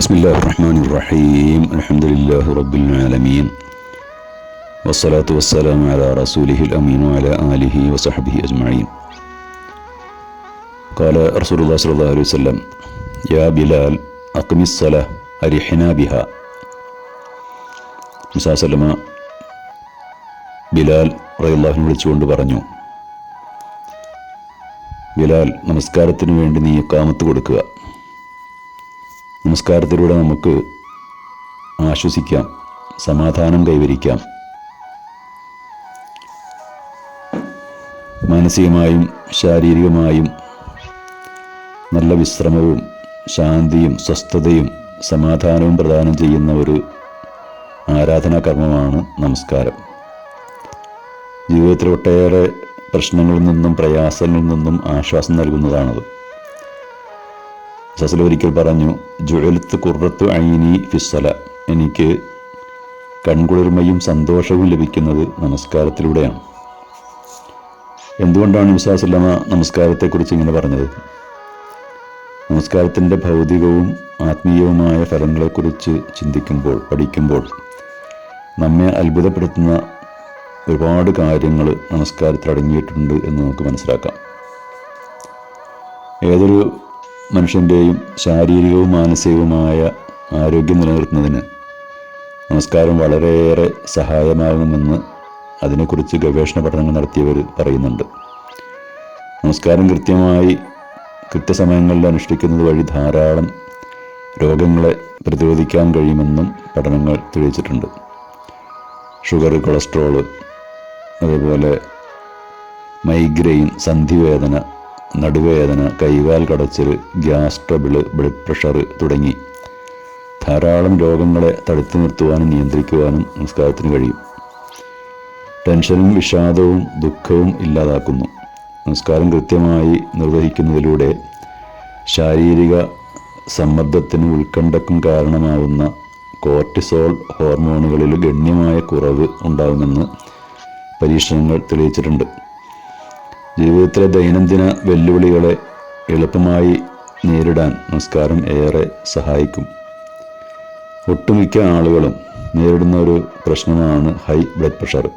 بسم الله الرحمن الرحيم الحمد لله رب العالمين والصلاة والسلام على رسوله الأمين وعلى آله وصحبه أجمعين قال رسول الله صلى الله عليه وسلم يا بلال أقم الصلاة أرحنا بها മുസാസല്ലമ ബിലാൽ റയല്ലാഹിനെ വിളിച്ചുകൊണ്ട് പറഞ്ഞു ബിലാൽ നമസ്കാരത്തിന് വേണ്ടി നീ കാമത്ത് കൊടുക്കുക നമസ്കാരത്തിലൂടെ നമുക്ക് ആശ്വസിക്കാം സമാധാനം കൈവരിക്കാം. മാനസികമായും ശാരീരികമായും നല്ല വിശ്രമവും ശാന്തിയും സ്വസ്ഥതയും സമാധാനവും പ്രദാനം ചെയ്യുന്ന ഒരു ആരാധനാ കർമ്മമാണ് നമസ്കാരം. ജീവിതത്തിൽ ഒട്ടേറെ പ്രശ്നങ്ങളിൽ നിന്നും പ്രയാസങ്ങളിൽ നിന്നും ആശ്വാസം നൽകുന്നതാണത്. സസൽ ഒരിക്കൽ പറഞ്ഞു ജുഴലത്ത് കുറത്തു അയിനി ഫിസ്സല. എനിക്ക് കൺകുളിർമയും സന്തോഷവും ലഭിക്കുന്നത് നമസ്കാരത്തിലൂടെയാണ്. എന്തുകൊണ്ടാണ് വിശ്വാസല്ലമ നമസ്കാരത്തെക്കുറിച്ച് ഇങ്ങനെ പറഞ്ഞത്? നമസ്കാരത്തിന്റെ ഭൗതികവും ആത്മീയവുമായ ഫലങ്ങളെക്കുറിച്ച് ചിന്തിക്കുമ്പോൾ പഠിക്കുമ്പോൾ നമ്മെ അത്ഭുതപ്പെടുത്തുന്ന ഒരുപാട് കാര്യങ്ങൾ നമസ്കാരത്തിൽ അടങ്ങിയിട്ടുണ്ട് എന്ന് നമുക്ക് മനസ്സിലാക്കാം. ഏതൊരു മനുഷ്യന്റെയും ശാരീരികവും മാനസികവുമായ ആരോഗ്യം നിലനിർത്തുന്നതിന് നമസ്കാരം വളരെയേറെ സഹായമാകുമെന്ന് അതിനെക്കുറിച്ച് ഗവേഷണ പഠനങ്ങൾ നടത്തിയവർ പറയുന്നുണ്ട്. നമസ്കാരം കൃത്യമായി കൃത്യസമയങ്ങളിൽ അനുഷ്ഠിക്കുന്നത് വഴി ധാരാളം രോഗങ്ങളെ പ്രതിരോധിക്കാൻ കഴിയുമെന്നും പഠനങ്ങൾ തെളിയിച്ചിട്ടുണ്ട്. ഷുഗർ കൊളസ്ട്രോൾ അതുപോലെ മൈഗ്രെയിൻ സന്ധിവേദന നടുവേദന കൈകാൽ കടച്ചിൽ ഗ്യാസ് ട്രബിൾ ബ്ലഡ് പ്രഷർ തുടങ്ങി. ധാരാളം രോഗങ്ങളെ തടുത്തു നിർത്തുവാനും നിയന്ത്രിക്കുവാനും നമസ്കാരത്തിന് കഴിയും. ടെൻഷനും വിഷാദവും ദുഃഖവും ഇല്ലാതാക്കുന്നു. നമസ്കാരം കൃത്യമായി നിർവഹിക്കുന്നതിലൂടെ ശാരീരിക സമ്മർദ്ദത്തിന് ഉത്കണ്ഠക്കും കാരണമാവുന്ന കോർട്ടിസോൾ ഹോർമോണുകളിൽ ഗണ്യമായ കുറവ് ഉണ്ടാകുമെന്ന് പരീക്ഷണങ്ങൾ തെളിയിച്ചിട്ടുണ്ട്. ജീവിതത്തിലെ ദൈനംദിന വെല്ലുവിളികളെ എളുപ്പമായി നേരിടാൻ നമസ്കാരം ഏറെ സഹായിക്കും. ഒട്ടുമിക്ക ആളുകളും നേരിടുന്ന ഒരു പ്രശ്നമാണ് ഹൈ ബ്ലഡ് പ്രഷർ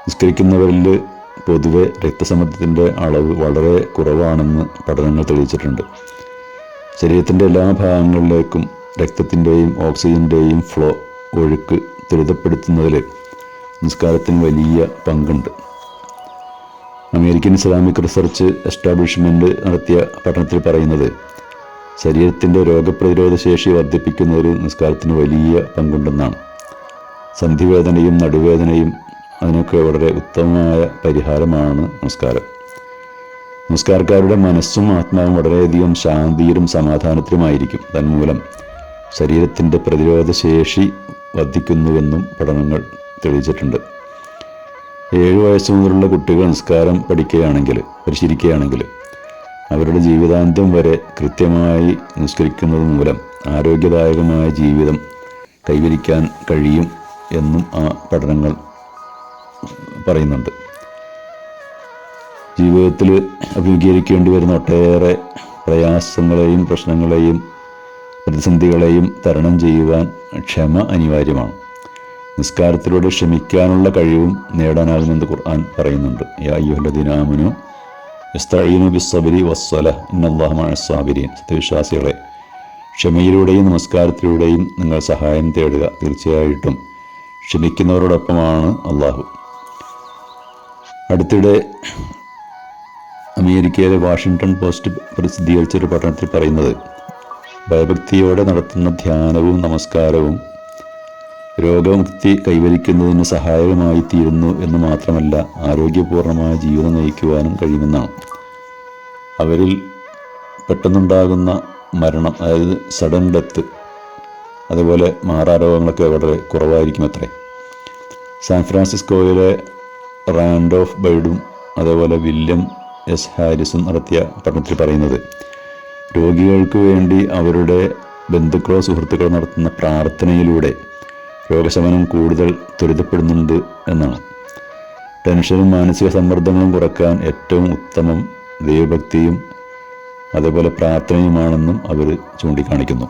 നിസ്കരിക്കുന്നവരിൽ പൊതുവെ രക്തസമ്മർദ്ദത്തിന്റെ അളവ് വളരെ കുറവാണെന്ന് പഠനങ്ങൾ തെളിയിച്ചിട്ടുണ്ട്. ശരീരത്തിന്റെ എല്ലാ ഭാഗങ്ങളിലേക്കും രക്തത്തിന്റെയും ഓക്സിജന്റെയും ഫ്ലോ ഒഴുക്ക് ത്വരിതപ്പെടുത്തുന്നതിൽ നിസ്കാരത്തിന് വലിയ പങ്കുണ്ട്. അമേരിക്കൻ ഇസ്ലാമിക് റിസർച്ച് എസ്റ്റാബ്ലിഷ്മെന്റ് നടത്തിയ പഠനത്തിൽ പറയുന്നത് ശരീരത്തിന്റെ രോഗപ്രതിരോധ ശേഷി വർദ്ധിപ്പിക്കുന്ന ഒരു നിസ്കാരത്തിന് വലിയ പങ്കുണ്ടെന്നാണ്. സന്ധിവേദനയും നടുവേദനയും അതിനൊക്കെ വളരെ ഉത്തമമായ പരിഹാരമാണ് നമസ്കാരം നമസ്കാരക്കാരുടെ മനസ്സും ആത്മാവും വളരെയധികം ശാന്തിയിലും സമാധാനത്തിലുമായിരിക്കും. തന്മൂലം ശരീരത്തിന്റെ പ്രതിരോധ ശേഷി വർദ്ധിക്കുന്നുവെന്നും പഠനങ്ങൾ തെളിയിച്ചിട്ടുണ്ട്. ഏഴ് വയസ്സ് മുതലുള്ള കുട്ടികൾ സംസ്കാരം പഠിക്കുകയാണെങ്കിൽ പരിശീലിക്കുകയാണെങ്കിൽ അവരുടെ ജീവിതാന്ത്യം വരെ കൃത്യമായി നിസ്കരിക്കുന്നത് മൂലം ആരോഗ്യദായകമായ ജീവിതം കൈവരിക്കാൻ കഴിയും എന്നും ആ പഠനങ്ങൾ പറയുന്നുണ്ട്. ജീവിതത്തിൽ അഭിമുഖീകരിക്കേണ്ടി വരുന്ന ഒട്ടേറെ പ്രയാസങ്ങളെയും പ്രശ്നങ്ങളെയും പ്രതിസന്ധികളെയും തരണം ചെയ്യുവാൻ ക്ഷമ അനിവാര്യമാണ്. നിസ്കാരത്തിലൂടെ ക്ഷമിക്കാനുള്ള കഴിവും നേടാനാകുമെന്ന് ഖുർആൻ പറയുന്നുണ്ട്. യാ സത്യവിശ്വാസികളെ ക്ഷമയിലൂടെയും നമസ്കാരത്തിലൂടെയും നിങ്ങൾ സഹായം തേടുക തീർച്ചയായിട്ടും ക്ഷമിക്കുന്നവരോടൊപ്പമാണ് അള്ളാഹു അടുത്തിടെ അമേരിക്കയിലെ വാഷിങ്ടൺ പോസ്റ്റ് പ്രസിദ്ധീകരിച്ച ഒരു പഠനത്തിൽ പറയുന്നത് ഭയഭക്തിയോടെ നടത്തുന്ന ധ്യാനവും നമസ്കാരവും രോഗമുക്തി കൈവരിക്കുന്നതിന് സഹായകമായി തീരുന്നു എന്ന് മാത്രമല്ല ആരോഗ്യപൂർണമായ ജീവിതം നയിക്കുവാനും കഴിയുമെന്നാണ്. അവരിൽ പെട്ടെന്നുണ്ടാകുന്ന മരണം അതായത് സഡൻ ഡെത്ത് അതുപോലെ മാറാരോഗങ്ങളൊക്കെ വളരെ കുറവായിരിക്കും അത്രേ. സാൻ ഫ്രാൻസിസ്കോയിലെ റാൻഡ് ഓഫ് ബൈഡും അതേപോലെ വില്യം എസ് ഹാരിസും നടത്തിയ പഠനത്തിൽ പറയുന്നത് രോഗികൾക്ക് വേണ്ടി അവരുടെ ബന്ധുക്കളോ സുഹൃത്തുക്കളോ നടത്തുന്ന പ്രാർത്ഥനയിലൂടെ രോഗശമനം കൂടുതൽ ത്വരിതപ്പെടുന്നുണ്ട് എന്നാണ്. ടെൻഷനും മാനസിക സമ്മർദ്ദങ്ങളും കുറയ്ക്കാൻ ഏറ്റവും ഉത്തമം ദൈവഭക്തിയും അതേപോലെ പ്രാർത്ഥനയുമാണെന്നും അവർ ചൂണ്ടിക്കാണിക്കുന്നു.